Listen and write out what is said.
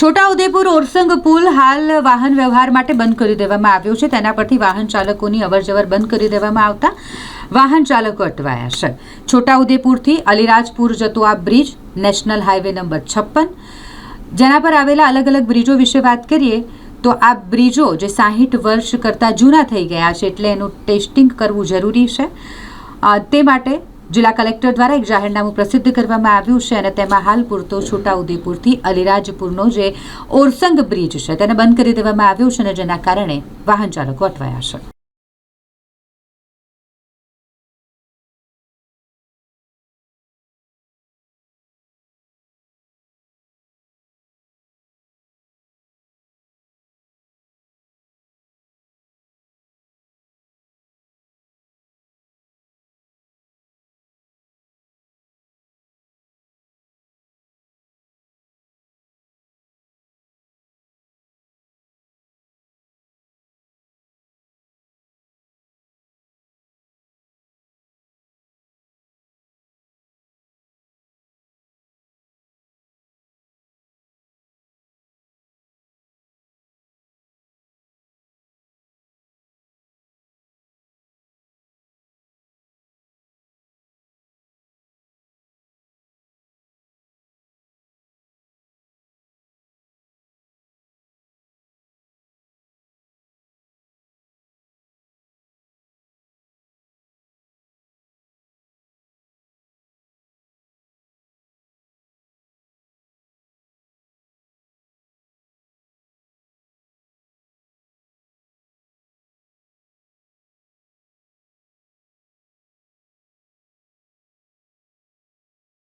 છોટાઉદેપુર ઓરસંગ પુલ હાલ વાહન વ્યવહાર માટે બંધ કરી દેવામાં આવ્યો છે. તેના પરથી વાહન ચાલકોની અવરજવર બંધ કરી દેવામાં આવતા વાહન ચાલકો અટવાયા છે. છોટાઉદેપુરથી અલીરાજપુર જતો આ બ્રિજ નેશનલ હાઈવે નંબર છપ્પન. જેના પર આવેલા અલગ અલગ બ્રિજો વિશે વાત કરીએ તો આ બ્રિજો જે સાહીઠ વર્ષ કરતાં જૂના થઈ ગયા છે એટલે એનું ટેસ્ટિંગ કરવું જરૂરી છે. તે માટે જિલ્લા કલેક્ટર દ્વારા એક જાહેરનામું પ્રસિદ્ધ કરવામાં આવ્યું છે અને તેમાં હાલ પૂરતો છોટાઉદેપુરથી અલીરાજપુરનો જે ઓરસંગ બ્રિજ છે તેને બંધ કરી દેવામાં આવ્યો છે અને જેના કારણે વાહન ચાલકો અટવાયા છે.